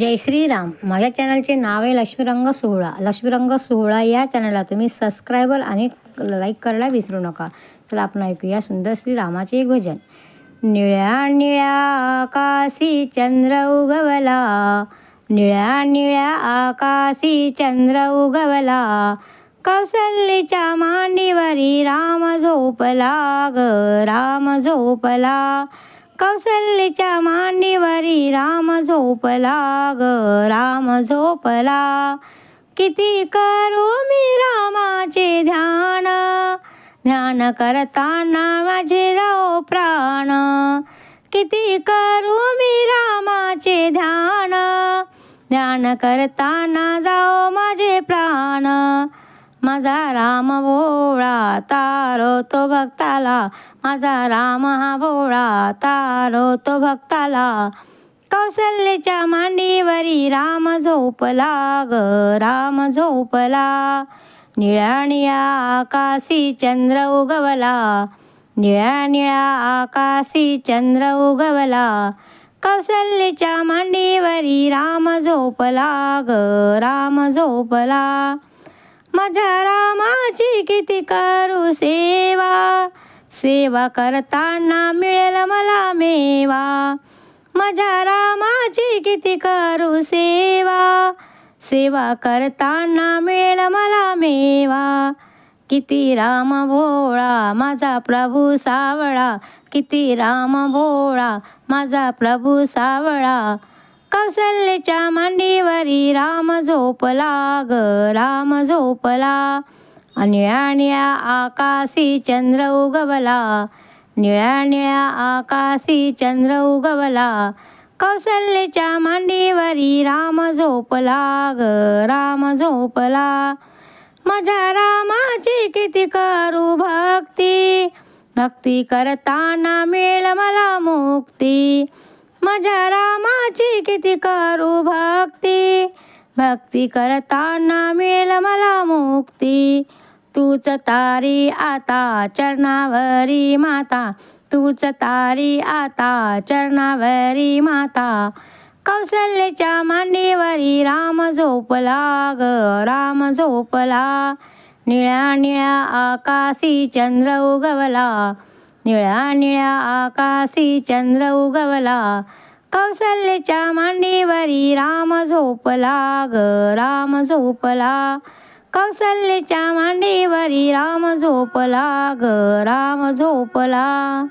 जय श्रीराम. माझ्या चॅनलचे नाव आहे लक्ष्मीरंग सोहळा. लक्ष्मीरंग सोहळा या चॅनलला तुम्ही सबस्क्रायबर आणि लाईक करायला विसरू नका. चला आपण ऐकूया सुंदर श्रीरामाचे एक भजन. निळ्या निळ्या आकाशी चंद्र उगवला. निळ्या निळ्या आकाशी चंद्र उगवला. कौसल्यच्या मांडीवरी राम झोपला ग राम झोपला. कौसल्यच्या मांडीवरी राम झोपला ग राम झोपला. किती करू मी रामाचे ध्यान? ध्यान करताना माझे जाओ प्राण. किती करू मी रामाचे ध्यान? ध्यान करताना जाओ माझे प्राण. माझा राम भोळा तारो तो भक्ताला. माझा राम हा भोळा तारो तो भक्ताला. कौशल्याच्या मांडीवरी राम झोपला ग राम झोपला. निळ्या निळ्या आकाशी चंद्र उगवला. निळ्या निळ्या आकाशी चंद्र उगवला. कौशल्याच्या मांडीवरी राम झोपला ग राम झोपला. माझ्या रामाची किती करू सेवा. सेवा करताना मिळेल मला मेवा. माझ्या रामाची किती करू सेवा. सेवा करताना मिळेल मला मेवा. किती राम भोळा माझा प्रभू सावळा. किती राम भोळा माझा प्रभू सावळा. कौशल्याच्या मांडीवरी राम झोपला ग राम झोपला. निळ्या निळ्या आकाशी चंद्र उगवला. निळ्या निळ्या आकाशी चंद्र उगवला. कौशल्याच्या मांडीवरी राम झोपला ग राम झोपला. माझ्या रामाची किती करू भक्ती. भक्ती करताना मिळ मला मुक्ती. माझ्या रामाची किती करू भक्ती? भक्ती करताना मिळेल मला मुक्ती. तूच तारी आता चरणावरी माता. तूच तारी आता चरणावरी माता. कौशल्याच्या मांडीवरी राम झोपला ग राम झोपला. निळ्या निळ्या आकाशी चंद्र उगवला. निळ्या निळ्या आकाशी चंद्र उगवला. कौशल्याच्या मांडीवरी राम झोपला ग राम झोपला. कौशल्याच्या मांडीवरी राम झोपला ग राम झोपला.